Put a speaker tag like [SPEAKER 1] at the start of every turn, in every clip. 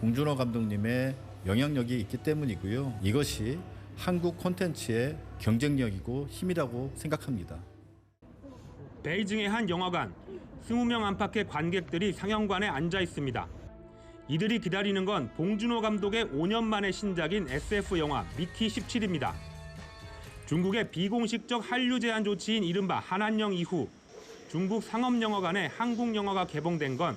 [SPEAKER 1] 봉준호 감독님의 영향력이 있기 때문이고요. 이것이 한국 콘텐츠의 경쟁력이고 힘이라고 생각합니다.
[SPEAKER 2] 베이징의 한 영화관 20명 안팎의 관객들이 상영관에 앉아 있습니다. 이들이 기다리는 건 봉준호 감독의 5년 만의 신작인 SF 영화 미키 17입니다. 중국의 비공식적 한류 제한 조치인 이른바 한한령 이후 중국 상업영화관에 한국 영화가 개봉된 건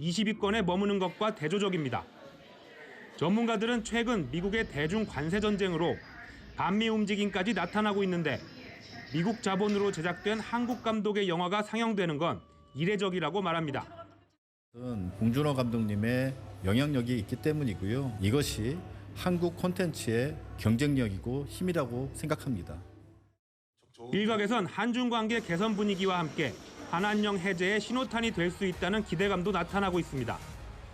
[SPEAKER 2] 20위권에 머무는 것과 대조적입니다. 전문가들은 최근 미국의 대중 관세 전쟁으로 반미 움직임까지 나타나고 있는데 미국 자본으로 제작된 한국 감독의 영화가 상영되는 건 이례적이라고 말합니다.
[SPEAKER 1] 봉준호 감독님의 영향력이 있기 때문이고요. 이것이 한국 콘텐츠의 경쟁력이고 힘이라고 생각합니다.
[SPEAKER 2] 일각에선 한중 관계 개선 분위기와 함께 한한령 해제의 신호탄이 될 수 있다는 기대감도 나타나고 있습니다.